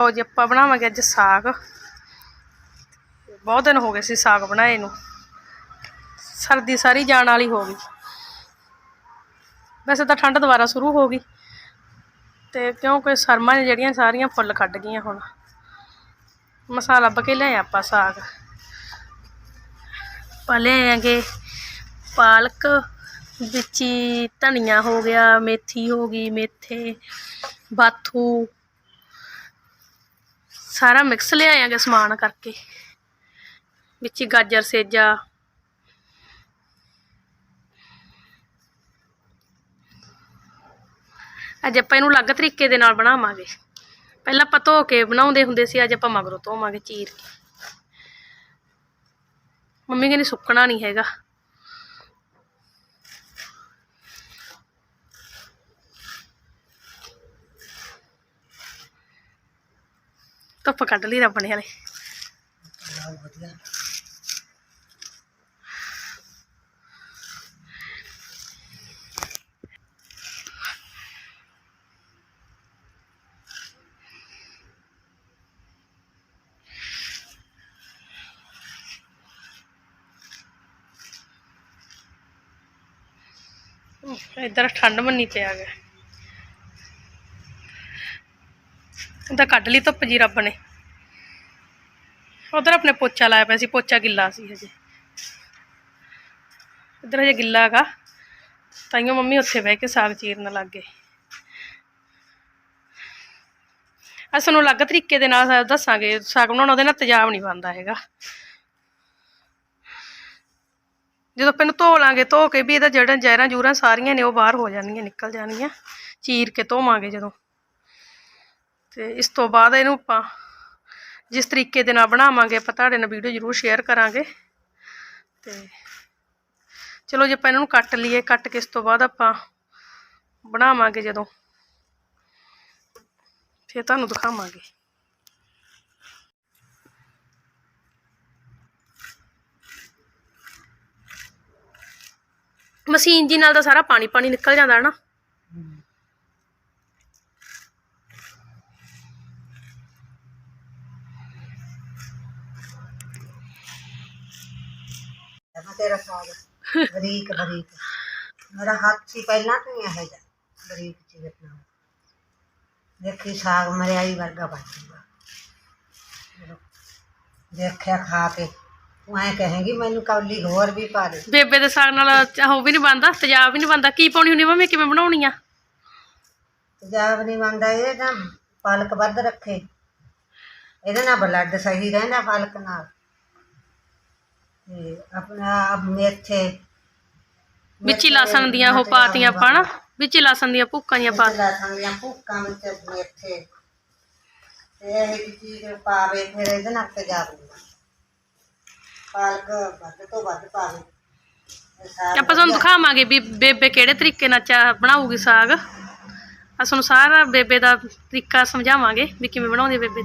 ਲਓ ਜੀ, ਆਪਾਂ ਬਣਾਵਾਂਗੇ ਅੱਜ ਸਾਗ। ਬਹੁਤ ਦਿਨ ਹੋ ਗਏ ਸੀ ਸਾਗ ਬਣਾਏ ਨੂੰ। ਸਰਦੀ ਸਾਰੀ ਜਾਣ ਵਾਲੀ ਹੋ ਗਈ। ਵੈਸੇ ਤਾਂ ਠੰਡ ਦੁਬਾਰਾ ਸ਼ੁਰੂ ਹੋ ਗਈ। ਤੇ ਕਿਉਂਕਿ ਸਰਮਾਂ ਨੇ ਜਿਹੜੀਆਂ ਸਾਰੀਆਂ ਫੁੱਲ ਕੱਢ ਗਈਆਂ ਹੁਣ। ਮਸਾਲਾ ਲੱਭ ਕੇ ਲਿਆਏ ਆਪਾਂ ਸਾਗ। ਪਾ ਲਿਆਂਗੇ ਪਾਲਕ, ਵਿੱਚ ਹੀ ਧਨੀਆ ਹੋ ਗਿਆ, ਮੇਥੀ ਹੋ ਗਈ, ਮੇਥੇ, ਬਾਥੂ ਸਾਰਾ ਮਿਕਸ ਲਿਆਵਾਂਗੇ ਸਮਾਨ ਕਰਕੇ। ਵਿੱਚ ਹੀ ਗਾਜਰ, ਸੇਜਾ। ਅੱਜ ਆਪਾਂ ਇਹਨੂੰ ਅਲੱਗ ਤਰੀਕੇ ਦੇ ਨਾਲ ਬਣਾਵਾਂਗੇ। ਪਹਿਲਾਂ ਆਪਾਂ ਧੋ ਕੇ ਬਣਾਉਂਦੇ ਹੁੰਦੇ ਸੀ, ਅੱਜ ਆਪਾਂ ਮਗਰੋਂ ਧੋਵਾਂਗੇ ਚੀਰ ਕੇ। ਮੰਮੀ ਕਹਿੰਦੀ ਸੁੱਕਣਾ ਨਹੀਂ ਹੈਗਾ। ਧੁੱਪ ਕੱਢ ਲਈ ਰੱਬ ਨੇ ਹਲੇ। ਇੱਧਰ ਠੰਡ ਮੰਨੀ ਪਿਆ ਗਿਆ ਤਾਂ ਕੱਢ ਲਈ ਧੁੱਪ ਜੀ ਰੱਬ ਨੇ। ਉਧਰ ਆਪਣੇ ਪੋਚਾ ਲਾਇਆ ਪਿਆ ਸੀ, ਪੋਚਾ ਗਿੱਲਾ ਸੀ ਹਜੇ। ਇੱਧਰ ਹਜੇ ਗਿੱਲਾ ਹੈਗਾ। ਤਾਈਓ ਮੰਮੀ ਉੱਥੇ ਬਹਿ ਕੇ ਸਾਗ ਚੀਰਨ ਲੱਗ ਗਏ। ਅਸਾਂ ਨੂੰ ਅਲੱਗ ਤਰੀਕੇ ਦੇ ਨਾਲ ਦੱਸਾਂਗੇ, ਸਾਗ ਬਣਾਉਣਾ ਉਹਦੇ ਨਾਲ ਤੇਜ਼ਾਬ ਨਹੀਂ ਬਣਦਾ ਹੈਗਾ। ਜਦੋਂ ਆਪਾਂ ਧੋ ਲਾਂਗੇ, ਧੋ ਕੇ ਵੀ ਇਹਦਾ ਜਿਹੜਾ ਜ਼ਹਿਰਾਂ ਜੂਰਾਂ ਸਾਰੀਆਂ ਨੇ, ਉਹ ਬਾਹਰ ਹੋ ਜਾਣਗੀਆਂ, ਨਿਕਲ ਜਾਣਗੀਆਂ। ਚੀਰ ਕੇ ਧੋਵਾਂਗੇ ਜਦੋਂ। ਤੇ ਇਸ ਤੋਂ ਬਾਅਦ ਇਹਨੂੰ ਆਪਾਂ ਜਿਸ ਤਰੀਕੇ ਦੇ ਨਾਲ ਬਣਾਵਾਂਗੇ, ਆਪਾਂ ਤੁਹਾਡੇ ਨਾਲ ਵੀਡੀਓ ਜ਼ਰੂਰ ਸ਼ੇਅਰ ਕਰਾਂਗੇ। ਤੇ ਚਲੋ ਜੇ ਆਪਾਂ ਇਹਨਾਂ ਨੂੰ ਕੱਟ ਲਈਏ, ਕੱਟ ਕੇ ਇਸ ਤੋਂ ਬਾਅਦ ਆਪਾਂ ਬਣਾਵਾਂਗੇ ਜਦੋਂ। ਫਿਰ ਤੁਹਾਨੂੰ ਦਿਖਾਵਾਂਗੇ। ਮਸ਼ੀਨ ਜੀ ਨਾਲ ਤਾਂ ਸਾਰਾ ਪਾਣੀ ਪਾਣੀ ਨਿਕਲ ਜਾਂਦਾ ਹੈ ਨਾ। ਮੈਂ ਤੇਰਾ ਸਾਗ? ਬਰੀਕ ਬਰੀਕ। ਮੇਰਾ ਹੱਥ ਸੀ ਪਹਿਲਾਂ ਤੋਂ ਹੀ ਇਹ ਜਾ ਬਰੀਕ ਚੀਰਨਾ ਦੇਖੀ ਸਾਗ ਮਰਿਆਈ ਵਰਗਾ ਬਣ ਜੂਗਾ। ਦੇਖਿਆ ਖਾ ਕੇ। ਤੂੰ ਐਂ ਕਹੇਂਗੀ ਮੈਨੂੰ ਕੌਲੀ ਹੋਰ ਵੀ ਪਾ ਦੇ। ਬੇਬੇ ਦੇ ਸਾਗ ਨਾਲ ਉਹ ਵੀ ਨਹੀਂ ਬਣਦਾ ਤੇਜ਼ਾਬ ਵੀ ਨਹੀਂ ਬਣਦਾ। ਕੀ ਪਾਉਣੀ ਹੁੰਦੀ ਮੰਮੀ ਕਿਵੇਂ ਬਣਾਉਣੀ ਆ? ਤੇਜ਼ਾਬ ਨਹੀਂ ਮੰਨਦਾ ਇਹ ਨਾ ਪਾਲਕ ਵੱਧ ਰੱਖੇ। ਇਹਦੇ ਨਾਲ ਬਲੱਡ ਸਹੀ ਰਹਿੰਦਾ ਪਾਲਕ ਨਾਲ। ਤੇ ਆਪਣਾ ਮੇਥੇ ਵਿੱਚ ਹੀ ਲਸਣ ਦੀਆਂ ਉਹ ਪਾਤੀਆਂ ਆਪਾਂ ਨਾ ਵਿੱਚ ਹੀ ਲਸਣ ਦੀਆਂ ਭੁੱਕਾਂ ਦੀਆਂ ਪਾ ਲਸਣ ਦੀਆਂ ਭੁੱਕਾਂ ਵਿੱਚ ਮੇਥੇ ਤੇ ਇਹ ਜਿਹੀ ਚੀਜ਼ ਪਾਵੇ ਫਿਰ ਇਹਦੇ ਨਾਲ ਤੇ ਜਾ ਦੂੰਗਾ ਪਾਲਕ ਵੱਧ ਤੋਂ ਵੱਧ ਪਾਵੇ। ਇਹ ਸਾਗ ਆਪਾਂ ਤੁਹਾਨੂੰ ਦਿਖਾਵਾਂਗੇ ਵੀ ਬੇਬੇ ਕਿਹੜੇ ਤਰੀਕੇ ਨਾਲ ਚਾ ਬਣਾਊਗੀ ਸਾਗ। ਆ ਤੁਹਾਨੂੰ ਸਾਰਾ ਬੇਬੇ ਦਾ ਤਰੀਕਾ ਸਮਝਾਵਾਂਗੇ ਵੀ ਕਿਵੇਂ ਬਣਾਉਂਦੀ ਬੇਬੇ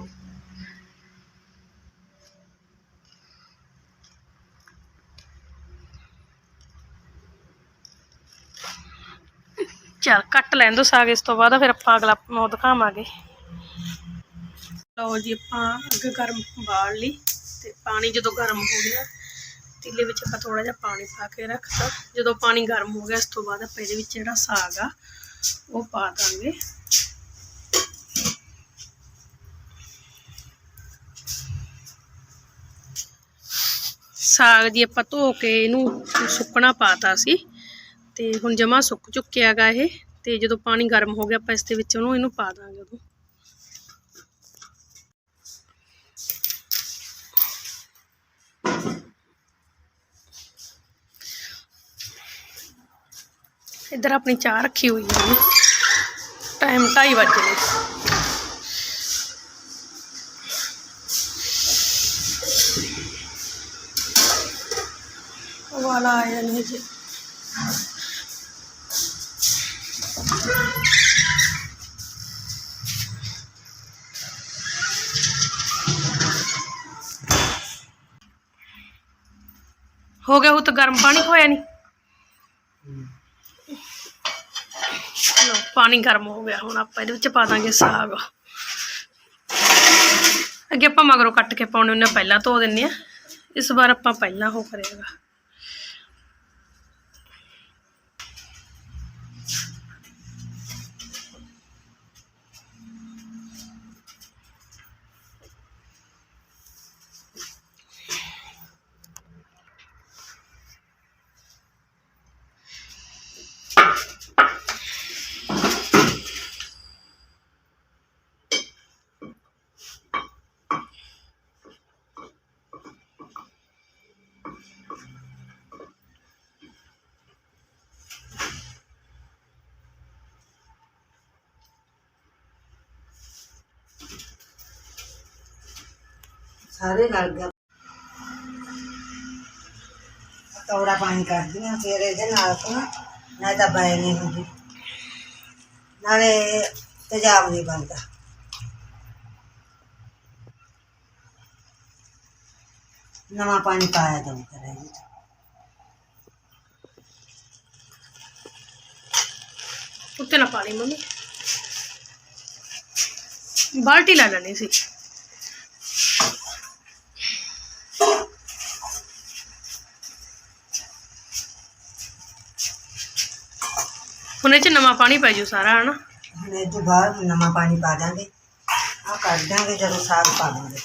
ਚਲ ਕੱਟ ਲੈਣ ਦੋ ਸਾਗ ਇਸ ਤੋਂ ਬਾਅਦ, ਫਿਰ ਆਪਾਂ ਅਗਲਾ ਉਹ ਦਿਖਾਵਾਂਗੇ। ਲਓ ਜੀ, ਆਪਾਂ ਅੱਗ ਗਰਮ ਬਾਲ ਲਈ ਤੇ ਪਾਣੀ ਜਦੋਂ ਗਰਮ ਹੋ ਗਿਆ, ਤੀਲੇ ਵਿੱਚ ਆਪਾਂ ਥੋੜਾ ਜਿਹਾ ਪਾਣੀ ਪਾ ਕੇ ਰੱਖਤਾ। ਜਦੋਂ ਪਾਣੀ ਗਰਮ ਹੋ ਗਿਆ, ਇਸ ਤੋਂ ਬਾਅਦ ਆਪਾਂ ਇਹਦੇ ਵਿੱਚ ਜਿਹੜਾ ਸਾਗ ਆ, ਉਹ ਪਾ ਦਾਂਗੇ। ਸਾਗ ਜੀ ਆਪਾਂ ਧੋ ਕੇ ਇਹਨੂੰ ਸੁੱਕਣਾ ਪਾਤਾ ਸੀ। ਤੇ ਹੁਣ ਜਮਾ ਸੁੱਕ ਚੁੱਕਿਆ ਗਾ ਇਹ, ਤੇ ਜਦੋਂ ਪਾਣੀ ਗਰਮ ਹੋ ਗਿਆ ਆਪਾਂ ਇਸ ਦੇ ਵਿੱਚ ਉਹਨੂੰ, ਇਹਨੂੰ ਪਾ ਦਾਂਗੇ ਉਦੋਂ। ਇੱਧਰ ਆਪਣੀ ਚਾਹ ਰੱਖੀ ਹੋਈ ਹੈ। ਟਾਈਮ 2:30 ਵਜੇ ਨੇ। ਵਾਲਾ ਆਇਆ ਨਹੀਂ ਜੀ। ਹੋ ਗਿਆ ਉਹ ਤਾਂ ਗਰਮ ਪਾਣੀ ਹੋਇਆ ਨਹੀਂ ਲਓ, ਪਾਣੀ ਗਰਮ ਹੋ ਗਿਆ ਹੁਣ ਆਪਾਂ ਇਹਦੇ ਵਿੱਚ ਪਾ ਦਾਂਗੇ ਸਾਗ। ਅੱਗੇ ਆਪਾਂ ਮਗਰੋਂ ਕੱਟ ਕੇ ਪਾਉਣੇ ਉਹਨੇ ਪਹਿਲਾਂ ਧੋ ਦਿੰਨੇ ਆ। ਇਸ ਵਾਰ ਆਪਾਂ ਪਹਿਲਾਂ ਉਹ ਕਰੇਗਾ ਸਾਰੇ ਰਲ ਗਿਆ ਕੌੜਾ ਪਾਣੀ ਕਰਦੀ ਆ ਫਿਰ ਇਹਦੇ ਨਾਲ ਤਾਂ ਨਾ ਤਾਂ ਬਾਈ ਨਹੀਂ ਹੁੰਦੀ। ਨਾਲੇ ਤੇਜ਼ਾਬ ਨਹੀਂ ਬਣਦਾ। ਨਵਾਂ ਪਾਣੀ ਪਾਇਆ ਦਮ ਕਰਾਂਗੇ ਉੱਤੇ ਨਾ ਪਾਣੀ ਮੰਮੀ। ਬਾਲਟੀ ਲੈ ਲੈਣੀ ਸੀ। ਹੁਣ ਇਹ ਚ ਨਵਾਂ ਪਾਣੀ ਪੈ ਜੂ ਸਾਰਾ, ਹਨਾ? ਹੁਣ ਇਹ ਤੋਂ ਬਾਅਦ ਨਵਾਂ ਪਾਣੀ ਪਾ ਦਾਂਗੇ। ਆ ਕੱਢ ਦਾਂਗੇ, ਜਦੋਂ ਸਾਗ ਪਾ ਦਾਂਗੇ।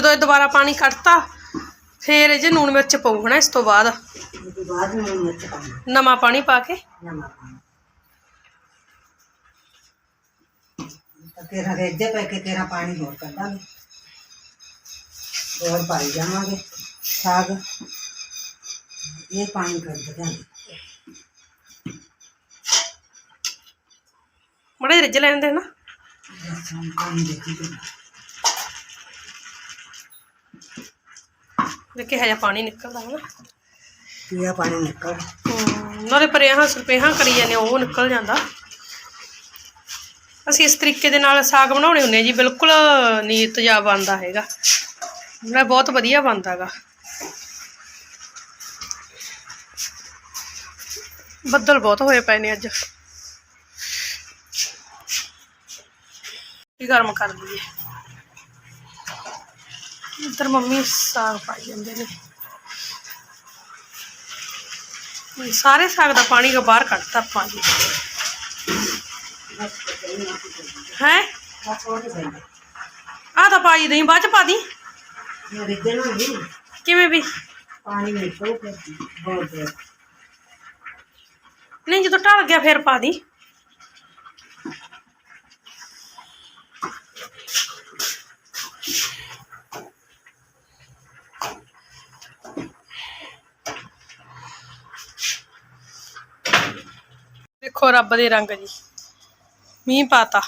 ਜਦੋਂ ਇਹ ਦੁਬਾਰਾ ਪਾਣੀ ਕੱਢਤਾ ਫੇਰ ਇਹ 'ਚ ਲੂਣ ਮਿਰਚ ਪਊ ਹਨਾ ਇਸ ਤੋਂ ਬਾਅਦ। ਇਹ ਤੋਂ ਬਾਅਦ ਨੂੰ ਮਿਰਚ ਪਾਉਣਾ ਨਵਾਂ ਪਾਣੀ ਪਾ ਕੇ। ਨਵਾਂ ਪਾਣੀ ਤਾਂ ਤੇਰਾ ਰੇਜੇ ਪੈ ਕੇ ਤੇਰਾ ਪਾਣੀ ਹੋਰ ਕੱਢਾਂਗੇ। ਹੋਰ ਪਾਈ ਜਾਵਾਂਗੇ ਸਾਗ। ਇਹ ਪਾਣੀ ਕੱਢ ਦਾਂਗੇ ਮੜੇ ਰਿੱਝ ਲੈਣ ਦੇ ਨਾ ਬਸ ਹੁਣ ਪਾਣੀ ਦੇਖੀ ਤੇ ਦੇਖੇ ਹਜਾ ਪਾਣੀ ਨਿਕਲਦਾ ਹਨਾ। ਪੀਆ ਪਾਣੀ ਨਿਕਲ ਹਮ, ਨਾਲੇ ਪਰੇਹਾਂ ਸਰਪੇਹਾਂ ਕਰੀ ਜਾਂਦੇ ਆ, ਉਹ ਨਿਕਲ ਜਾਂਦਾ। ਅਸੀਂ ਇਸ ਤਰੀਕੇ ਦੇ ਨਾਲ ਸਾਗ ਬਣਾਉਣੇ ਹੁੰਦੇ ਆ ਜੀ ਬਿਲਕੁਲ ਨਹੀਂ ਤੇਜ਼ਾਬ ਬਣਦਾ ਹੈਗਾ। ਨਾ ਬਹੁਤ ਵਧੀਆ ਬਣਦਾ ਗਾ ਬੱਦਲ ਬਹੁਤ ਹੋਏ ਪਏ ਨੇ ਅੱਜ। ਕੀ ਗਰਮ ਕਰ ਦਈਏ। ਇੱਧਰ ਮੰਮੀ ਸਾਗ ਪਾਈ ਜਾਂਦੇ ਨੇ। ਸਾਰੇ ਸਾਗ ਦਾ ਪਾਣੀ ਕੋ ਬਾਹਰ ਕੱਢਤਾ ਆਪਾਂ ਜੀ। ਹੈ? ਆ ਤਾਂ ਪਾਈ ਦਈ ਬਾਅਦ ਚ ਪਾ ਦੀ। ਕਿਵੇਂ ਵੀ? ਪਾਣੀ ਫਿਰ ਬਹੁਤ ਦੇ ਨਹੀਂ ਜਦੋਂ ਢਲ ਗਿਆ ਫਿਰ ਪਾ ਦੀ। ਦੇਖੋ ਰੱਬ ਦੇ ਰੰਗ ਜੀ। ਮੀਂਹ ਪਾਤਾ।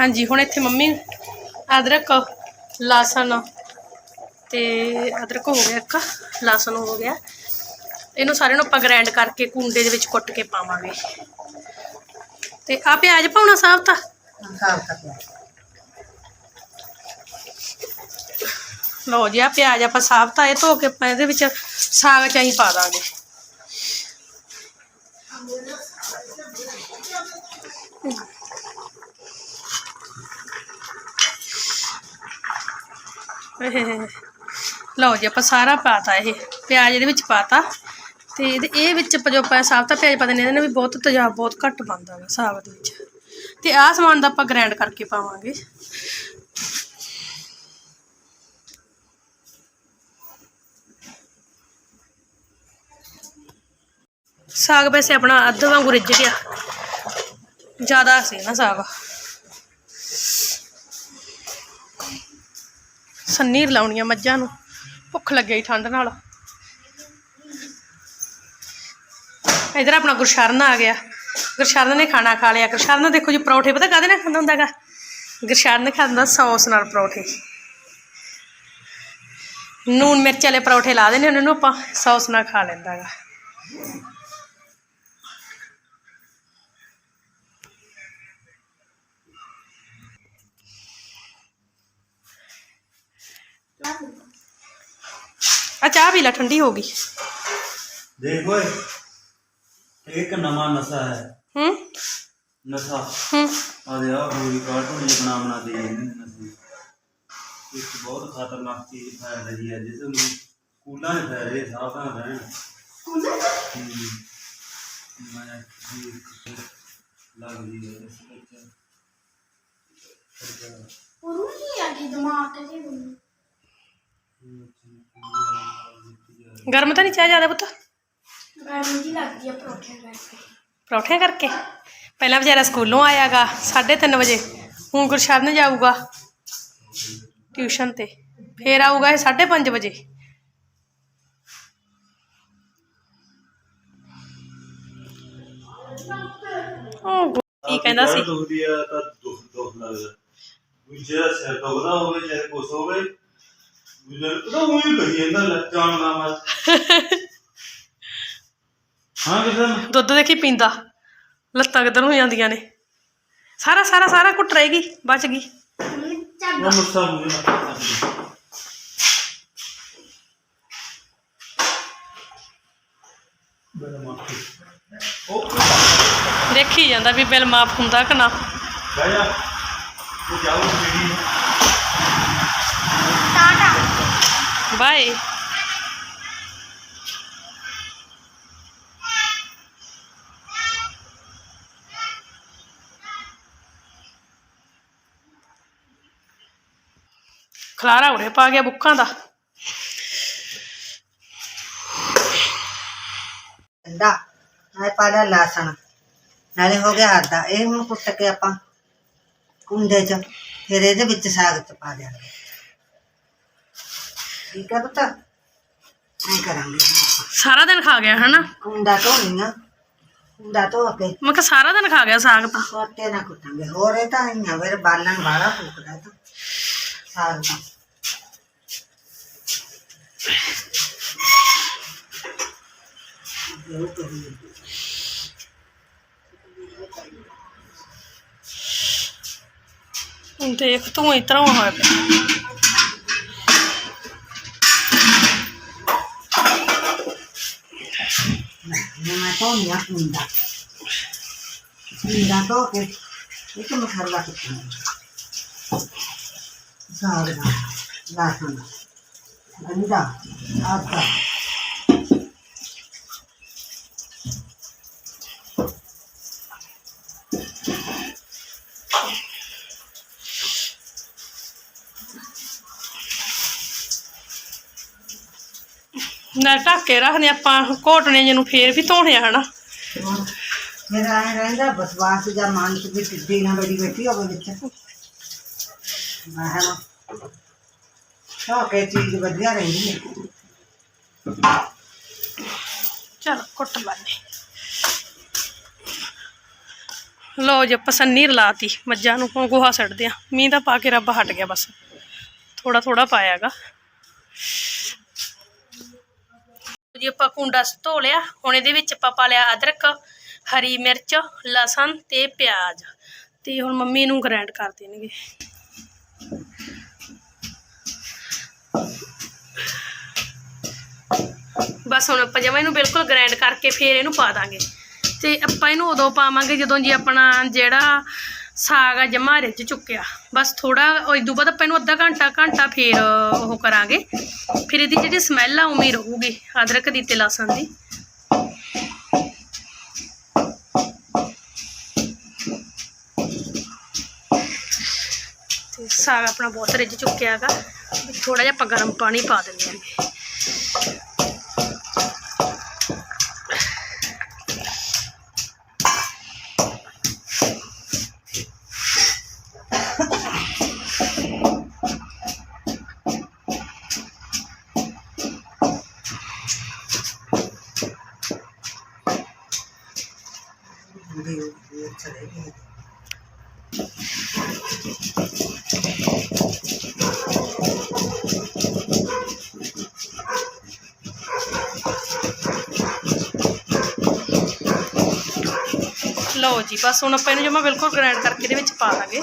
ਹਾਂਜੀ, ਹੁਣ ਇੱਥੇ ਮੰਮੀ ਅਦਰਕ, ਲਸਣ ਤੇ ਅਦਰਕ ਹੋ ਗਿਆ ਇੱਕ, ਲਸਣ ਹੋ ਗਿਆ। ਇਹਨੂੰ ਸਾਰਿਆਂ ਨੂੰ ਆਪਾਂ ਗ੍ਰਾਈਂਡ ਕਰਕੇ ਕੁੰਡੇ ਦੇ ਵਿੱਚ ਕੁੱਟ ਕੇ ਪਾਵਾਂਗੇ। ਤੇ ਆ ਪਿਆਜ਼ ਪਾਉਣਾ ਸਾਫ਼ ਤਾਂ? ਸਾਗ ਤੱਕ ਲਓ ਜੀ ਆ ਪਿਆਜ਼ ਆਪਾਂ ਸਾਫ਼ ਤਾਂ ਇਹ ਧੋ ਕੇ ਆਪਾਂ ਇਹਦੇ ਵਿੱਚ ਸਾਗ ਚਾਹੀ ਪਾ ਦਾਂਗੇ। ਲਓ ਜੀ, ਆਪਾਂ ਸਾਰਾ ਪਾਤਾ ਇਹ, ਪਿਆਜ਼ ਇਹਦੇ ਵਿੱਚ ਪਾਤਾ। ਤੇ ਇਹਦੇ ਇਹ ਵਿੱਚ ਆਪਾਂ ਜੋ ਆਪਾਂ ਸਾਫ਼ ਤਾਂ ਪਿਆਜ਼ ਪਾ ਦਿੰਦੇ ਇਹਦੇ ਨਾਲ ਵੀ ਬਹੁਤ ਤੇਜ਼ਾਬ ਬਹੁਤ ਘੱਟ ਬਣਦਾ ਵਾ ਸਾਗ ਦੇ ਵਿੱਚ। ਤੇ ਆਹ ਸਮਾਨ ਦਾ ਆਪਾਂ ਗ੍ਰਾਈਂਡ ਕਰਕੇ ਪਾਵਾਂਗੇ। ਸਾਗ ਵੈਸੇ ਆਪਣਾ ਅੱਧ ਵਾਂਗੂ ਰਿੱਝ ਗਿਆ। ਜ਼ਿਆਦਾ ਸੀ ਨਾ ਸਾਗ। ਸੰਨੀਰ ਲਾਉਣੀਆਂ ਮੱਝਾਂ ਨੂੰ। ਭੁੱਖ ਲੱਗਈ ਠੰਡ ਨਾਲ। ਇਧਰ ਆਪਣਾ ਗੁਰਸ਼ਰਨ ਆ ਗਿਆ। ਗੁਰਸ਼ਰਨ ਨੇ ਖਾਣਾ ਖਾ ਲਿਆ। ਗੁਰਸ਼ਰਨ ਦੇਖੋ ਜੀ ਪਰੌਠੇ ਪਤਾ ਕਾਹਦੇ ਨਾਲ ਖਾਂਦਾ ਹੁੰਦਾਗਾ? ਗੁਰਸ਼ਰਨ ਖਾਂਦਾ ਸੌਸ ਨਾਲ ਪਰੌਠੇ। ਨੂਨ ਮਿਰਚ ਵਾਲੇ ਪਰੌਠੇ ਲਾ ਦੇਣੇ ਉਹਨਾਂ ਨੂੰ ਆਪਾਂ ਸੌਸ ਨਾਲ ਖਾ ਲੈਂਦਾਗਾ। ਆ ਚਾਹ ਪੀ ਲੈ ਠੰਡੀ ਹੋ ਗਈ ਦੇਖ ਓਏ ਇੱਕ ਨਵਾਂ ਨਸ਼ਾ ਹੈ ਹੂੰ ਨਸ਼ਾ ਹੂੰ ਆ ਦੇ ਆ ਪੂਰੀ ਕਾਰਟੂਨ ਜਿਹਾ ਬਣਾ ਬਣਾ ਦੇ ਜਾਂਦੇ ਨੇ ਨਸ਼ੇ ਇੱਕ ਬਹੁਤ ਖਤਰਨਾਕ ਚੀਜ਼ ਫੈਲ ਰਹੀ ਹੈ ਜਿਸ ਨੂੰ ਸਕੂਲਾਂ 'ਚ ਫੈਲ ਰਹੀ ਹੈ ਸਾਵਧਾਨ ਰਹਿਣ ਹੂੰ। ਮੈਂ ਵੀ ਲੱਗਦੀ ਹੈ ਇਸ ਵਿੱਚ ਉਹਨੂੰ ਨਹੀਂ ਆ ਗਈ ਦਿਮਾਗ ਤੇ ਜੀ ਗਰਮ ਤਾਂ ਨਹੀਂ ਚਾਹ ਜ਼ਿਆਦਾ ਪੁੱਤ ਗਰਮੀ ਜੀ ਲੱਗਦੀ ਆ ਪਰੌਂਠੇ ਕਰਕੇ ਪਰੌਠਿਆਂ ਕਰਕੇ ਪਹਿਲਾਂ ਵਿਚਾਰਾ ਸਕੂਲੋਂ ਆਇਆਗਾ 3:30 ਵਜੇ ਹੁਣ ਗੁਰਸ਼ਰਨ ਜਾਊਗਾ ਟਿਊਸ਼ਨ ਤੇ ਫੇਰ ਆਊਗਾ ਇਹ 5:30 ਵਜੇ ਉਹ ਗੁ- ਕੀ ਕਹਿੰਦਾ ਸੀ ਦੁਖਦੀ ਆ ਤਾਂ ਦੁੱਖ ਦੁੱਖ ਲੱਗਦਾ ਦੂਜੇ ਦਾ ਸਿਰ ਦੁਖਦਾ ਹੋਵੇ ਚਾਹੇ ਕੁਛ ਹੋਵੇ ਦੂਜੇ ਨੂੰ ਤਾਂ ਉਹੀ ਕਹੀ ਜਾਂਦਾ ਲੈ ਜਾਣ ਨਾ ਮੈਂ ਹਾਂ ਕਿਦਾਂ? ਦੁੱਧ ਦੇਖੀ ਪੀਂਦਾ। ਲੱਤਾਂ ਕਿੱਧਰ ਹੋ ਜਾਂਦੀਆਂ ਨੇ। ਸਾਰਾ ਸਾਰਾ ਸਾਰਾ ਕੁੱਟ ਰਹੇਗੀ ਬਚ ਗਈ। ਨਾ ਮਾਫੀ ਉਹ ਦੇਖੀ ਜਾਂਦਾ ਵੀ ਬਿੱਲ ਮਾਫ ਹੁੰਦਾ ਕਿ ਨਾ। ਬਹਿ ਜਾ। ਉਹ ਜਾਓ ਜਿਹੜੀ ਬਾਏ ਖਲਾਰਾ ਉਰੇ ਪਾ ਗਿਆ ਬੁੱਕਾਂ ਦਾ। ਠੰਡਾ। ਨਾਲੇ ਪਾ ਲਿਆ ਲਸਣ। ਨਾਲੇ ਹੋ ਗਿਆ ਆਦਾ ਇਹ ਹੁਣ ਕੁੱਟ ਕੇ ਆਪਾਂ ਕੁੰਡੇ ਚ, ਫਿਰ ਇਹਦੇ ਵਿੱਚ ਸਾਗ ਚ ਪਾ ਦਿਆਂਗੇ। ਠੀਕ ਹੈ ਪੁੱਤ? ਐਂ ਕਰਾਂਗੇ ਹੁਣ ਆਪਾਂ। ਸਾਰਾ ਦਿਨ ਖਾ ਗਿਆ ਹਨਾ? ਕੁੰਡਾ ਧੋਣੀਆਂ ਕੁੰਡਾ ਧੋ ਕੇ। ਮੈਂ ਕਿਹਾ ਸਾਰਾ ਦਿਨ ਖਾ ਗਿਆ ਸਾਗ ਤਾਂ। ਛੋਟੇ ਨਾ ਕੁੱਟਾਂਗੇ। ਹੋਰ ਇਹ ਤਾਂ ਇੰਨਾ ਫਿਰ ਬਾਲਣ ਵਾਲਾ ਫੂਕਦਾ ਤਾਂ। ਸਾਗ ਦਾ ਇਹ ਕਰੀ ਹੁਣ ਦੇਖ ਤੂੰ ਇਸ ਤਰ੍ਹਾਂ ਹੋਇਆ ਪਿਆ। ਮੈਂ ਮੈਂ ਧੋਣੀਆਂ ਕੁੰਡਾ ਕੁੰਡਾ ਧੋ ਕੇ ਇਹ ਤਾਂ ਮਸਾਲਾ ਕੁੱਟਣਾ ਨਾ ਢੱਕ ਕੇ ਰੱਖਦੇ ਆਪਾਂ ਘੋਟਣੇ ਜਿਹਨੂੰ ਫੇਰ ਵੀ ਧੋਣੇ ਆ ਹਨਾ? ਫਿਰ ਆਏ ਰਹਿੰਦਾ ਬਸਵਾਸ ਜਾਂ ਮਨ ਚ ਵੀ ਟਿੱਡੀ ਨਾ ਬੜੀ ਬੈਠੀ ਹੋਵੇ ਵਿੱਚ। ਬਾਹਰ ਸੋ ਕੇ ਚੀਜ਼ ਵਧੀਆ ਰਹਿੰਦੀ ਹੈ ਚਲ ਕੁੱਟ ਲੈਂਦੇ ਲੋ ਜੇ ਪਸੰਨੀ ਰਲਾਤੀ ਮੱਝਾਂ ਨੂੰ ਗੋਹਾ ਸੱਟਦੇ ਆ। ਮੀਂਹ ਦਾ ਪਾ ਕੇ ਰੱਬ ਹਟ ਗਿਆ ਬਸ। ਥੋੜਾ ਥੋੜਾ ਪਾਇਆਗਾ। ਜੀ ਆਪਾਂ ਕੁੰਡਾ ਧੋ ਲਿਆ, ਹੁਣ ਇਹਦੇ ਵਿੱਚ ਆਪਾਂ ਪਾ ਲਿਆ ਅਦਰਕ, ਹਰੀ ਮਿਰਚ, ਲਸਣ ਤੇ ਪਿਆਜ਼। ਤੇ ਹੁਣ ਮੰਮੀ ਇਹਨੂੰ ਗ੍ਰਾਈਂਡ ਕਰ ਦੇਣਗੇ। ਬਸ ਹੁਣ ਆਪਾਂ ਜਮਾ ਇਹਨੂੰ ਬਿਲਕੁਲ ਗ੍ਰਾਈਂਡ ਕਰਕੇ ਫੇਰ ਇਹਨੂੰ ਪਾ ਦਾਂਗੇ। ਤੇ ਆਪਾਂ ਇਹਨੂੰ ਉਦੋਂ ਪਾਵਾਂਗੇ ਜਦੋਂ ਜੀ ਆਪਣਾ ਜਿਹੜਾ ਸਾਗ ਆ ਜਮਾ ਰਿੱਝ ਚੁੱਕਿਆ। ਬਸ ਥੋੜਾ ਇਦੋਂ ਬਾਅਦ ਆਪਾਂ ਇਹਨੂੰ ਅੱਧਾ ਘੰਟਾ ਘੰਟਾ ਫੇਰ ਉਹ ਕਰਾਂਗੇ। ਫਿਰ ਇਹਦੀ ਜਿਹੜੀ ਸਮੈਲ ਆ ਉਵੇਂ ਹੀ ਰਹੂਗੀ, ਅਦਰਕ ਦੀ ਤੇ ਲਸਣ ਦੀ। ਤੇ ਸਾਗ ਆਪਣਾ ਬਹੁਤ ਰਿੱਝ ਚੁੱਕਿਆ ਹੈਗਾ। ਥੋੜਾ ਜਿਹਾ ਆਪਾਂ ਗਰਮ ਪਾਣੀ ਪਾ ਦਿੰਦੇ ਹਾਂ। ਲਓ ਜੀ, ਬਸ ਹੁਣ ਆਪਾਂ ਇਹਨੂੰ ਜਮਾ ਬਿਲਕੁਲ ਗ੍ਰਾਈਂਡ ਕਰਕੇ ਇਹਦੇ ਵਿੱਚ ਪਾ ਦਾਂਗੇ।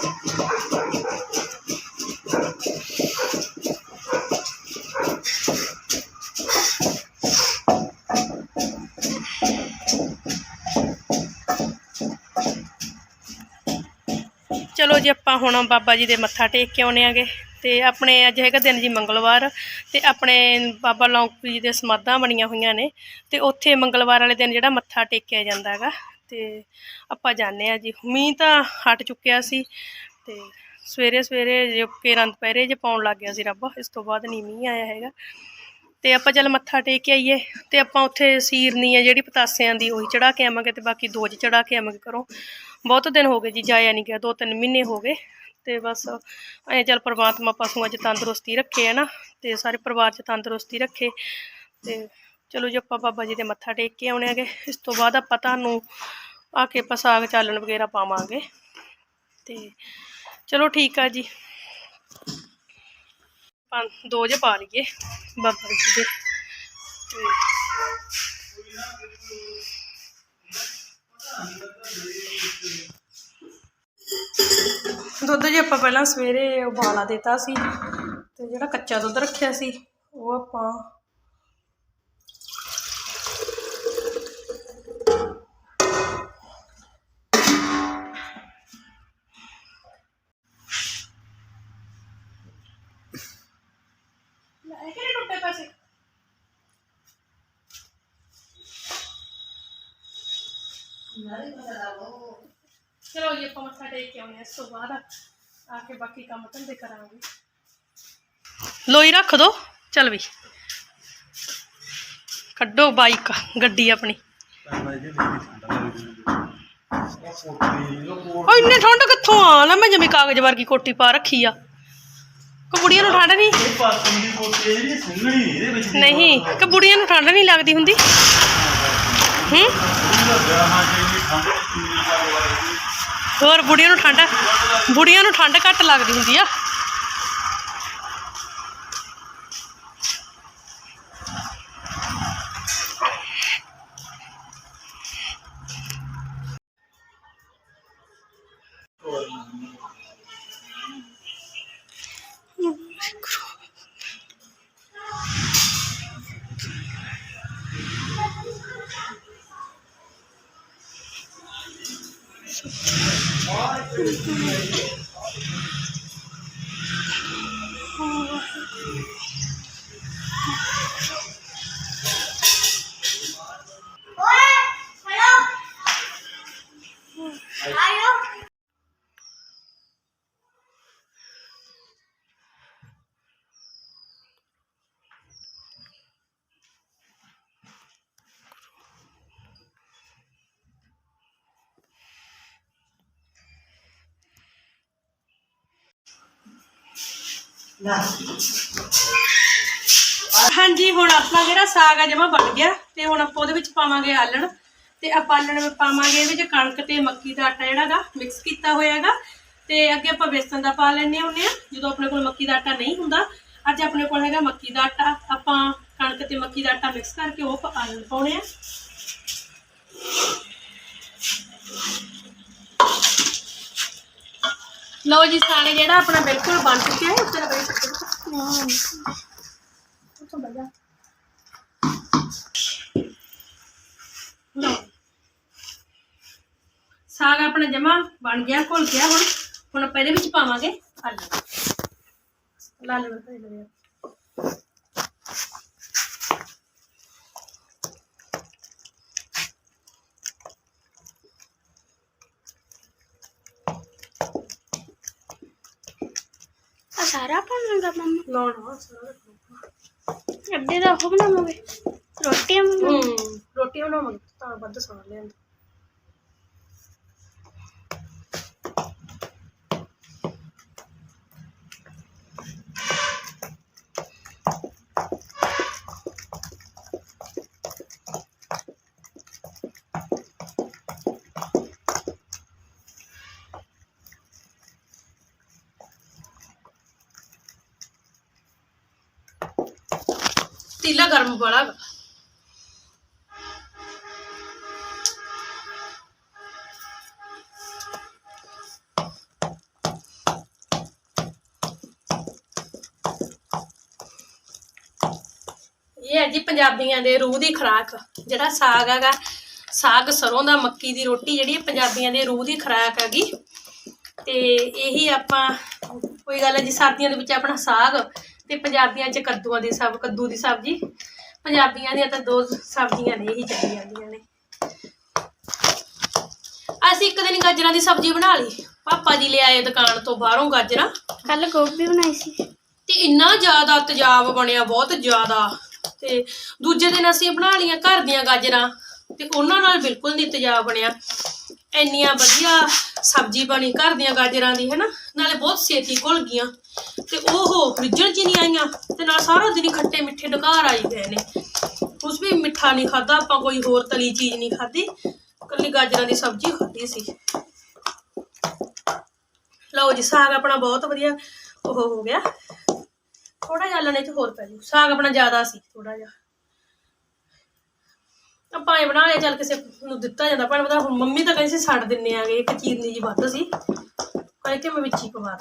ਚਲੋ ਜੀ, ਆਪਾਂ ਹੁਣ ਬਾਬਾ ਜੀ ਦੇ ਮੱਥਾ ਟੇਕ ਕੇ ਆਉਣੇ ਆਗੇ ਤੇ ਆਪਣੇ ਅੱਜ ਹੈਗਾ ਦਿਨ ਜੀ ਮੰਗਲਵਾਰ ਤੇ ਆਪਣੇ ਬਾਬਾ ਲੌਂਗ ਜੀ ਦੇ ਸਮਾਧਾਂ ਬਣੀਆਂ ਹੋਈਆਂ ਨੇ ਤੇ ਉੱਥੇ ਮੰਗਲਵਾਰ ਵਾਲੇ ਦਿਨ ਜਿਹੜਾ ਮੱਥਾ ਟੇਕਿਆ ਜਾਂਦਾ ਹੈਗਾ। ਤੇ ਆਪਾਂ ਜਾਂਦੇ ਆ ਜੀ। ਮੀਂਹ ਤਾਂ ਹਟ ਚੁੱਕਿਆ ਸੀ ਤੇ ਸਵੇਰੇ ਸਵੇਰੇ ਜੋ ਕਿ ਰੰਦ ਪਹਿਰੇ ਜੇ ਪਾਉਣ ਲੱਗ ਗਿਆ ਸੀ ਰੱਬ, ਇਸ ਤੋਂ ਬਾਅਦ ਨਹੀਂ ਮੀਂਹ ਆਇਆ ਹੈਗਾ। ਤੇ ਆਪਾਂ ਚੱਲ ਮੱਥਾ ਟੇਕ ਕੇ ਆਈਏ ਤੇ ਆਪਾਂ ਉੱਥੇ ਸੀਰਨੀ ਆ ਜਿਹੜੀ ਪਤਾਸਿਆਂ ਦੀ, ਉਹੀ ਚੜਾ ਕੇ ਆਵਾਂਗੇ ਤੇ ਬਾਕੀ ਦੋ ਚ ਚੜਾ ਕੇ ਆਵਾਂਗੇ ਘਰੋਂ। ਬਹੁਤ ਦਿਨ ਹੋ ਗਏ ਜੀ, ਜਾਇਆ ਨਹੀਂ ਗਿਆ, ਦੋ ਤਿੰਨ ਮਹੀਨੇ ਹੋ ਗਏ। ਤੇ ਬਸ ਐ ਚੱਲ ਪ੍ਰਮਾਤਮਾ ਪਸ਼ੂਆਂ 'ਚ ਤੰਦਰੁਸਤੀ ਰੱਖੇ ਹੈ ਨਾ, ਤੇ ਸਾਰੇ ਪਰਿਵਾਰ 'ਚ ਤੰਦਰੁਸਤੀ ਰੱਖੇ। ਤੇ ਚਲੋ ਜੀ ਆਪਾਂ ਬਾਬਾ ਜੀ ਦੇ ਮੱਥਾ ਟੇਕ ਕੇ ਆਉਣੇ ਆਗੇ ਇਸ ਤੋਂ ਬਾਅਦ ਆਪਾਂ ਤੁਹਾਨੂੰ ਆ ਕੇ ਆਪਾਂ ਸਾਗ ਚਾਲਣ ਵਗੈਰਾ ਪਾਵਾਂਗੇ। ਤੇ ਚਲੋ ਠੀਕ ਆ ਜੀ। ਪੰਜ ਦੋ ਜੇ ਪਾ ਲਈਏ ਬਾਬਾ ਜੀ ਦੇ। ਦੁੱਧ ਜੇ ਆਪਾਂ ਪਹਿਲਾਂ ਸਵੇਰੇ ਉਬਾਲਾ ਦਿੱਤਾ ਸੀ ਤੇ ਜਿਹੜਾ ਕੱਚਾ ਦੁੱਧ ਰੱਖਿਆ ਸੀ, ਉਹ ਆਪਾਂ ਚਲੋ ਜੀ, ਆਪਾਂ ਮੱਥਾ ਟੇਕ ਕੇ ਆਉਂਦੇ ਹਾਂ ਇਸ ਤੋਂ ਬਾਅਦ। ਆ ਕੇ ਬਾਕੀ ਕੰਮ ਧੰਦੇ ਕਰਾਂਗੇ। ਲੋਈ ਰੱਖ ਦੋ। ਚੱਲ ਵੀ ਕੱਢੋ ਬਾਈਕ, ਗੱਡੀ ਆਪਣੀ। ਉਹ ਇੰਨੇ ਠੰਡ ਕਿੱਥੋਂ ਆ? ਲੈ ਮੈਂ ਜਮੀ ਕਾਗਜ਼ ਵਰਗੀ ਕੋਟੀ ਪਾ ਰੱਖੀ ਆ। ਕਬੂੜੀਆਂ ਨੂੰ ਠੰਡ ਨਹੀਂ? ਨਹੀਂ, ਕਬੂੜੀਆਂ ਨੂੰ ਠੰਡ ਨਹੀਂ ਲੱਗਦੀ ਹੁੰਦੀ। ਹੂੰ? ਹੋਰ ਬੁੜੀਆਂ ਨੂੰ ਠੰਡ ਬੁੜੀਆਂ ਨੂੰ ਠੰਡ ਘੱਟ ਲੱਗਦੀ ਹੁੰਦੀ ਆ। ਹਾਂਜੀ, ਹੁਣ ਆਪਣਾ ਜਿਹੜਾ ਸਾਗ ਆ ਜਮਾ ਬਣ ਗਿਆ ਤੇ ਹੁਣ ਆਪਾਂ ਉਹਦੇ ਵਿੱਚ ਪਾਵਾਂਗੇ ਆਲਣ ਤੇ ਆਪਾਂ ਆਲਣ ਵਿੱਚ ਪਾਵਾਂਗੇ ਇਹਦੇ ਵਿੱਚ ਕਣਕ ਤੇ ਮੱਕੀ ਦਾ ਆਟਾ ਜਿਹੜਾਗਾ ਮਿਕਸ ਕੀਤਾ ਹੋਇਆ ਹੈਗਾ ਤੇ ਅੱਗੇ ਆਪਾਂ ਬੇਸਣ ਦਾ ਪਾ ਲੈਣੇ ਹੁੰਦੇ ਆ, ਜਦੋਂ ਆਪਣੇ ਕੋਲ ਮੱਕੀ ਦਾ ਆਟਾ ਨਹੀਂ ਹੁੰਦਾ। ਅੱਜ ਆਪਣੇ ਕੋਲ ਹੈਗਾ ਮੱਕੀ ਦਾ ਆਟਾ, ਆਪਾਂ ਕਣਕ ਤੇ ਮੱਕੀ ਦਾ ਆਟਾ ਮਿਕਸ ਕਰਕੇ ਉਹ ਆਲਣ ਪਾਉਣੇ ਆ। ਲਓ ਜੀ, ਸਾਗ ਜਿਹੜਾ ਆਪਣਾ ਬਿਲਕੁਲ ਬਣ ਚੁੱਕਿਆ ਹੈ, ਉੱਤੇ ਬਈ ਉੱਥੋਂ ਲਓ। ਸਾਗ ਆਪਣਾ ਜਮਾ ਬਣ ਗਿਆ, ਘੁਲ ਗਿਆ ਹੁਣ। ਹੁਣ ਆਪਾਂ ਇਹਦੇ ਵਿੱਚ ਪਾਵਾਂਗੇ ਆਲੂ। ਲਾਲ ਮਿਰਚ ਦੇ ਦਿਓ ਆ ਸਾਰਾ ਬਣਾਉਂਗਾ ਮੰਮਾ ਨਾ ਨਾ ਸਾਰਾ ਅੱਡੇ ਦਾ ਉਹ ਬਣਾਵਾਂਗੇ। ਰੋਟੀਆਂ ਬਣਾਵਾਂਗੇ। ਰੋਟੀ ਬਣਾਵਾਂਗੇ ਤਾਂ ਵੱਧ ਸਾਗ ਲਿਆਂਦਾ। ਪਤੀਲਾ ਗਰਮ ਵਾਲਾ ਇਹ ਹੈ ਜੀ ਪੰਜਾਬੀਆਂ ਦੇ ਰੂਹ ਦੀ ਖੁਰਾਕ, ਜਿਹੜਾ ਸਾਗ ਹੈਗਾ, ਸਾਗ ਸਰੋਂ ਦਾ ਮੱਕੀ ਦੀ ਰੋਟੀ ਜਿਹੜੀ ਪੰਜਾਬੀਆਂ ਦੇ ਰੂਹ ਦੀ ਖੁਰਾਕ ਹੈਗੀ। ਤੇ ਇਹੀ ਆਪਾਂ, ਕੋਈ ਗੱਲ ਹੈ ਜੀ, ਸਰਦੀਆਂ ਦੇ ਵਿੱਚ ਆਪਣਾ ਸਾਗ ਤੇ ਪੰਜਾਬੀਆਂ 'ਚ ਕੱਦੂਆਂ ਦੀ ਸਬ ਕੱਦੂ ਦੀ ਸਬਜ਼ੀ। ਪੰਜਾਬੀਆਂ ਦੀਆਂ ਤਾਂ ਦੋ ਸਬਜ਼ੀਆਂ ਨੇ ਇਹੀ ਚੱਲੀ ਜਾਂਦੀਆਂ ਨੇ। ਅਸੀਂ ਇੱਕ ਦਿਨ ਗਾਜਰਾਂ ਦੀ ਸਬਜ਼ੀ ਬਣਾ ਲਈ। ਪਾਪਾ ਜੀ ਲੈ ਆਏ ਦੁਕਾਨ ਤੋਂ ਬਾਹਰੋਂ ਗਾਜਰਾਂ। ਕੱਲ ਗੋਭੀ ਬਣਾਈ ਸੀ। ਤੇ ਇੰਨਾ ਜ਼ਿਆਦਾ ਤੇਜ਼ਾਬ ਬਣਿਆ ਬਹੁਤ ਜ਼ਿਆਦਾ। ਤੇ ਦੂਜੇ ਦਿਨ ਅਸੀਂ ਬਣਾ ਲਈਆਂ ਘਰ ਦੀਆਂ ਗਾਜਰਾਂ। ਤੇ ਉਹਨਾਂ ਨਾਲ ਬਿਲਕੁਲ ਨਹੀਂ ਤੇਜ਼ਾਬ ਬਣਿਆ। ਇੰਨੀਆਂ ਵਧੀਆ ਸਬਜ਼ੀ ਬਣੀ ਘਰ ਦੀਆਂ ਗਾਜਰਾਂ ਦੀ, ਹੈਨਾ? ਨਾਲੇ ਬਹੁਤ ਸੇਤੀ ਘੁਲ ਗਈਆਂ। ਤੇ ਉਹ ਰਿਜਣ ਚ ਨਹੀਂ ਆਈਆਂ, ਤੇ ਨਾਲ ਸਾਰਾ ਦਿਨ ਖੱਟੇ ਮਿੱਠੇ ਡਕਾਰ ਆਈ ਗਏ ਨੇ। ਉਸ ਵੀ ਮਿੱਠਾ ਨਹੀਂ ਖਾਦਾ ਆਪਾਂ ਕੋਈ ਹੋਰ ਤਲੀ ਚੀਜ਼ ਨਹੀਂ ਖਾਧੀ। ਕੱਲੀ ਗਾਜਰਾਂ ਦੀ ਸਬਜ਼ੀ ਖਾਧੀ ਸੀ। ਲਓ ਜੀ, ਸਾਗ ਆਪਣਾ ਬਹੁਤ ਵਧੀਆ ਉਹ ਹੋ ਗਿਆ। ਥੋੜਾ ਜਿਹਾ ਲੈਣੇ ਚ ਹੋਰ ਪੈ ਜੂ। ਸਾਗ ਆਪਣਾ ਜ਼ਿਆਦਾ ਸੀ ਥੋੜਾ ਜਿਹਾ। ਆਪਾਂ ਇਹ ਬਣਾ ਲਿਆ ਚੱਲ ਕਿਸੇ ਨੂੰ ਦਿੱਤਾ ਜਾਂਦਾ, ਪਰ ਪਤਾ ਹੁਣ ਮੰਮੀ ਤਾਂ ਕਹਿੰਦੀ ਸੀ ਛੱਡ ਦਿੰਨੇ ਆਗੇ ਇੱਕ ਚੀਰਨੀ ਜੀ ਵੱਧ ਸੀ। ਕਹਿੰਦੇ ਮੈਂ ਵਿੱਚ ਹੀ ਪਵਾ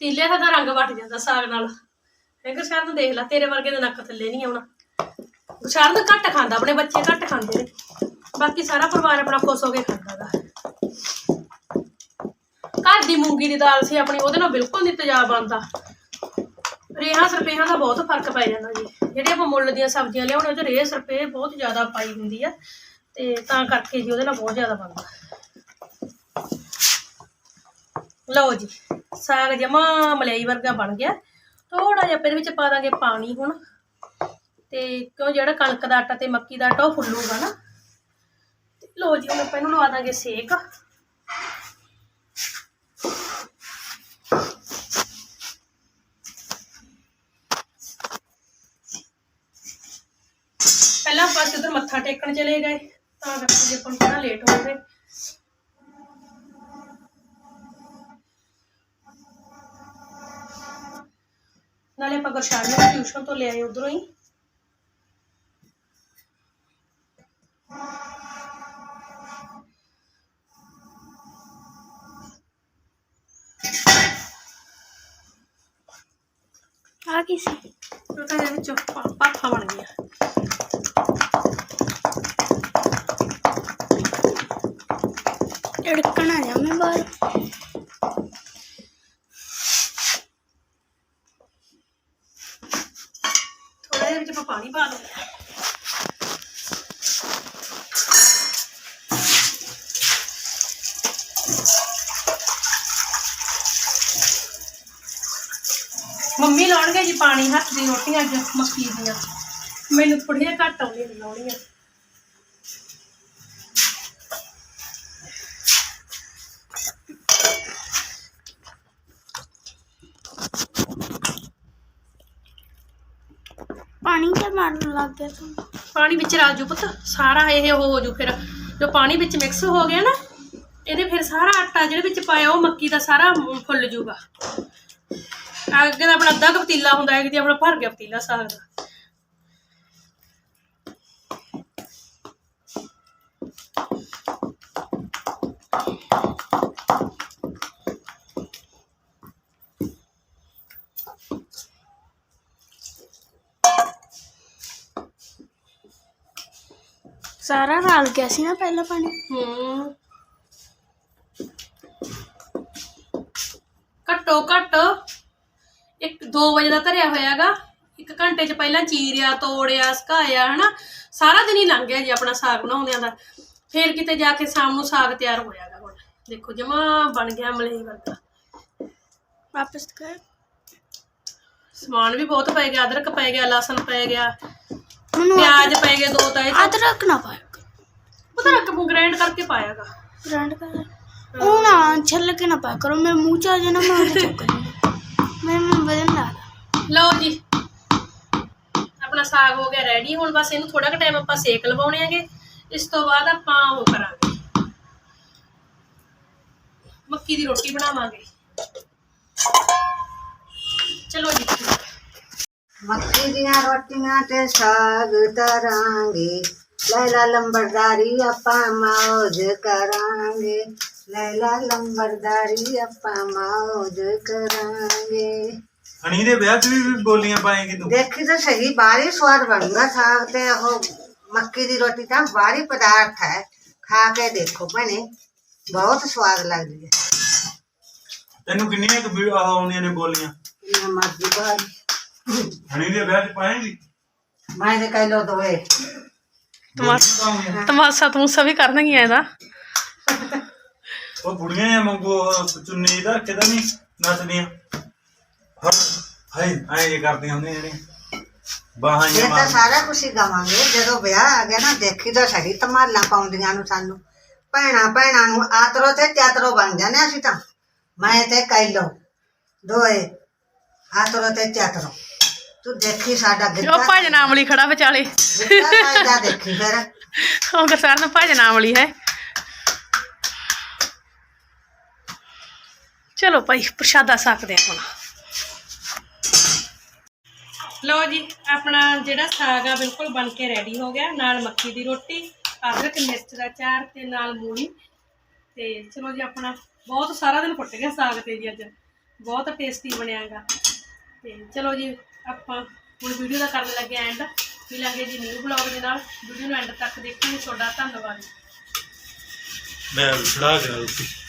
ਤੀਲੇ ਦਾ ਰੰਗ ਵੱਟ ਜਾਂਦਾ ਸਾਗ ਨਾਲ। ਹੈਂਗਰ ਸ਼ਾਰ ਨੂੰ ਦੇਖ ਲੈ, ਤੇਰੇ ਵਰਗੇ ਦੇ ਨੱਕ ਥੱਲੇ ਨਹੀਂ ਆਉਣਾ। ਸ਼ਾਰ ਤਾਂ ਘੱਟ ਖਾਂਦਾ, ਆਪਣੇ ਬੱਚੇ ਘੱਟ ਖਾਂਦੇ ਨੇ। ਬਾਕੀ ਸਾਰਾ ਪਰਿਵਾਰ ਆਪਣਾ ਖੁਸ਼ ਹੋ ਕੇ ਖਾਂਦਾ ਗਾ। ਘਰ ਦੀ ਮੂੰਗੀ ਦੀ ਦਾਲ ਸੀ ਆਪਣੀ, ਉਹਦੇ ਨਾਲ ਬਿਲਕੁਲ ਨਹੀਂ ਤੇਜ਼ਾਬ ਆਉਂਦਾ ਰੇਹਾਂ ਸਰਪੇਹਾਂ ਦਾ ਬਹੁਤ ਫ਼ਰਕ ਪੈ ਜਾਂਦਾ ਜੀ। ਜਿਹੜੇ ਆਪਾਂ ਮੁੱਲ ਦੀਆਂ ਸਬਜ਼ੀਆਂ ਲਿਆਉਣੇ ਉਹਦੇ ਰੇਹ ਸਰਪੇ ਬਹੁਤ ਜ਼ਿਆਦਾ ਪਾਈ ਹੁੰਦੀ ਆ, ਤੇ ਤਾਂ ਕਰਕੇ ਜੀ ਉਹਦੇ ਨਾਲ ਬਹੁਤ ਜ਼ਿਆਦਾ ਬਣਦਾ। ਲਓ ਜੀ, ਸਾਗ ਜਮਾ ਮਲਾਈ ਵਰਗਾ ਬਣ ਗਿਆ। ਥੋੜਾ ਜਿਹਾ ਇਹਦੇ ਵਿੱਚ ਪਾ ਦਾਂਗੇ ਪਾਣੀ ਹੁਣ। ਤੇ ਕਿਉਂ ਜਿਹੜਾ ਕਣਕ ਦਾ ਆਟਾ ਤੇ ਮੱਕੀ ਦਾ ਆਟਾ, ਉਹ ਫੁੱਲੂਗਾ ਨਾ। ਲਓ ਜੀ, ਹੁਣ ਆਪਾਂ ਇਹਨੂੰ ਲਵਾ ਦਾਂਗੇ ਸੇਕ। ਪਹਿਲਾਂ ਆਪਾਂ ਉਧਰ ਮੱਥਾ ਟੇਕਣ ਚਲੇ ਗਏ, ਤਾਂ ਕਰਕੇ ਜੇ ਆਪਾਂ ਨੂੰ ਥੋੜਾ ਲੇਟ ਹੋ ਗਏ। ਨਾਲੇ ਆਪਾਂ ਗੁਰਸ਼ਾਨ ਨੂੰ ਟਿਊਸ਼ਨ ਤੋਂ ਲੈ ਆਏ ਉਧਰੋਂ ਹੀ। ਦੀਆਂ ਮੈਨੂੰ ਥੋੜੀਆਂ ਘੱਟ ਆਉਂਦੀਆਂ ਲਾਉਣੀਆਂ ਪਾਣੀ ਤੇ ਮਾਰਨ ਲੱਗ ਗਿਆ ਤੂੰ। ਪਾਣੀ ਵਿੱਚ ਰਲ ਜੂ ਪੁੱਤ ਸਾਰਾ ਇਹ ਉਹ ਹੋ ਜੂ ਫਿਰ। ਜੋ ਪਾਣੀ ਵਿੱਚ ਮਿਕਸ ਹੋ ਗਿਆ ਨਾ ਇਹਦੇ ਫਿਰ ਸਾਰਾ ਆਟਾ ਜਿਹੜੇ ਵਿੱਚ ਪਾਇਆ ਉਹ ਮੱਕੀ ਦਾ ਸਾਰਾ ਫੁੱਲ ਜੂਗਾ। ਅੱਗੇ ਦਾ ਆਪਣਾ ਅੱਧਾ ਕੁ ਪਤੀਲਾ ਹੁੰਦਾ ਹੈ ਕਿ ਆਪਣਾ ਭਰ ਗਿਆ ਪਤੀਲਾ ਸਾਗ ਦਾ ਸਾਰਾ ਰਲ ਗਿਆ ਸੀ ਨਾ ਪਹਿਲਾਂ ਪਾਣੀ? ਹੂੰ। ਘੱਟੋ ਘੱਟ ਇੱਕ 2 ਵਜੇ ਦਾ ਧਰਿਆ ਹੋਇਆਗਾ। ਇੱਕ ਘੰਟੇ ਚ ਪਹਿਲਾਂ ਚੀਰਿਆ ਤੋੜਿਆ ਸੁਕਾਇਆ ਹਨਾ? ਸਾਰਾ ਦਿਨ ਹੀ ਲੰਘ ਗਿਆ ਜੀ ਆਪਣਾ ਸਾਗ ਬਣਾਉਂਦਿਆਂ ਦਾ। ਫੇਰ ਕਿਤੇ ਜਾ ਕੇ ਸ਼ਾਮ ਨੂੰ ਸਾਗ ਤਿਆਰ ਹੋਇਆਗਾ ਹੁਣ। ਦੇਖੋ ਜਮਾ ਬਣ ਗਿਆ ਮਲਈ ਵਰਗਾ। ਵਾਪਸ ਕਰ ਸਮਾਨ ਵੀ ਬਹੁਤ ਪੈ ਗਿਆ ਅਦਰਕ ਪੈ ਗਿਆ ਲਸਣ ਪੈ ਗਿਆ। ਮੈਨੂੰ ਪਿਆਜ਼ ਪੈ ਗਏ ਦੋ ਤਾਂ ਇਹ ਅਦਰਕ ਨਾ ਪਾਇਆ ਪਤਾ ਰੱਖ ਗ੍ਰਾਈਂਡ ਕਰਕੇ ਪਾਇਆਗਾ। ਗ੍ਰਾਈਂਡ ਕਰ। ਉਹ ਨਾ ਛੱਲ ਕੇ ਨਾ ਪਾਇਆ ਕਰੋ ਮੇਰੇ ਮੂੰਹ ਚ ਆ ਜਾਣਾ ਮੈਂ ਉਹਦੇ ਚੁੱਕ ਲੈਣਾ ਮੈਂ ਮੈਂ ਵਜਨ ਲਾ ਲਾ ਲਓ ਜੀ। ਆਪਣਾ ਸਾਗ ਹੋ ਗਿਆ ਰੈਡੀ ਹੁਣ ਬਸ ਇਹਨੂੰ ਥੋੜਾ ਕੁ ਟਾਈਮ ਆਪਾਂ ਸੇਕ ਲਵਾਉਣੇ ਆਗੇ ਇਸ ਤੋਂ ਬਾਅਦ ਆਪਾਂ ਉਹ ਕਰਾਂਗੇ। ਮੱਕੀ ਦੀ ਰੋਟੀ ਬਣਾਵਾਂਗੇ। ਚਲੋ ਜੀ। ਮੱਕੀ ਦੀਆਂ ਰੋਟੀਆਂ ਤੇ ਸਾਗ ਤਰਾਂਗੇ। ਲੈਲਾ ਲੰਬਰਦਾਰੀ ਆਪਾਂ ਮੌਜ ਕਰਾਂਗੇ। ਲੈਲਾ ਲੰਬਰਦਾਰੀ ਆਪਾਂ ਮੌਜ ਕਰਾਂਗੇ। ਹਣੀ ਦੇ ਵਿਆਹ 'ਚ ਵੀ ਬੋਲੀਆਂ ਪਾਏਗੀ ਤੂੰ? ਦੇਖੀ ਤਾਂ ਸਹੀ ਬਾਰੀ ਸਵਾਦ ਬਣੂਗਾ ਸਾਗ ਤੇ ਉਹ ਮੱਕੀ ਦੀ ਰੋਟੀ ਤਾਂ ਬਾਰੀ ਪਦਾਰਥ ਹੈ। ਖਾ ਕੇ ਦੇਖੋ ਭੈਣੇ ਬਹੁਤ ਸਵਾਦ ਲੱਗਦੀ ਹੈ। ਤੈਨੂੰ ਕਿੰਨੀਆਂ ਕੁ ਵੀ ਆਹ ਆਉਂਦੀਆਂ ਨੇ ਬੋਲੀਆਂ? ਇਹ ਮਰਜ਼ੀ ਹਣੀ ਦੇ ਵਿਆਹ 'ਚ ਪਾਏਗੀ? ਮੈਂ ਤੇ ਕਹਿ ਲੋ ਦੋਏ ਤਮਾਸ਼ਾ ਤਮਾਸ਼ਾ ਤਮੂਸਾ ਵੀ ਕਰਨਗੀਆਂ ਇਹਦਾ। ਉਹ ਬੁੜੀਆਂ ਆ ਮੰਗੋ ਚੁੰਨੀ ਦਾ ਕਿਦਾਂ ਨਹੀਂ ਨੱਚਦੀਆਂ। ਹਾਂ ਹਾਏ ਐਂ ਜੇ ਕਰਦੀਆਂ ਹੁੰਦੀਆਂ ਜਿਹੜੀਆਂ। ਬਾਹਾਂ ਇਹ ਤਾਂ ਸਾਰਾ ਕੁਝ ਹੀ ਗਵਾਂਗੇ। ਜਦੋਂ ਵਿਆਹ ਆ ਗਿਆ ਨਾ ਦੇਖੀ ਤਾਂ ਸਹੀ ਧਮਾਲਾਂ ਪਾਉਂਦੀਆਂ ਨੂੰ ਸਾਨੂੰ। ਭੈਣਾ ਭੈਣਾਂ ਨੂੰ ਆਤਰੋ ਤੇ ਚਾਤਰੋ ਬਣ ਜਾਂਦੇ ਅਸੀਂ ਤਾਂ। ਮੈਂ ਤੇ ਕਹਿ ਲੋ ਦੋਏ ਆਤਰੋ ਤੇ ਚਾਤਰੋ ਤੂੰ ਦੇਖੀ ਸਾਡਾ ਉਹ ਗਿੱਧਾ ਭਜਨ ਆਮਲੀ ਖੜਾ ਵਿਚਾਲੇ। ਗਿੱਧਾ ਸਾਡਾ ਦੇਖੀ ਫਿਰ। ਉਹ ਗਰਸਾਰ ਨੂੰ ਭਜਨ ਆਮਲੀ ਹੈ। ਚਲੋ ਭਾਈ ਪ੍ਰਸ਼ਾਦਾ ਛਕਦੇ ਆ ਹੁਣ। ਲਓ ਜੀ ਆਪਣਾ ਜਿਹੜਾ ਸਾਗ ਆ ਬਿਲਕੁਲ ਬਣ ਕੇ ਰੈਡੀ ਹੋ ਗਿਆ। ਨਾਲ ਮੱਕੀ ਦੀ ਰੋਟੀ ਅਦਰਕ ਮਿਰਚ ਦਾ ਚਾਰ ਤੇ ਨਾਲ ਮੂਲੀ। ਤੇ ਚਲੋ ਜੀ ਆਪਣਾ ਬਹੁਤ ਸਾਰਾ ਦਿਨ ਫੁੱਟ ਗਿਆ ਸਾਗ ਤੇ ਜੀ ਅੱਜ। ਬਹੁਤ ਟੇਸਟੀ ਬਣਿਆਗਾ। ਤੇ ਚਲੋ ਜੀ ਆਪਾਂ ਹੁਣ ਵੀਡੀਓ ਦਾ ਕਰਨ ਲੱਗੇ ਐਂਡ ਮਿਲਾਂਗੇ ਜੀ ਨਿਊ ਬਲੌਗ ਦੇ ਨਾਲ। ਵੀਡੀਓ ਨੂੰ ਐਂਡ ਤੱਕ ਦੇਖਣ ਲਈ ਤੁਹਾਡਾ ਧੰਨਵਾਦ। ਮੈਂ ਛੜਾ ਕੇ ਰੋਟੀ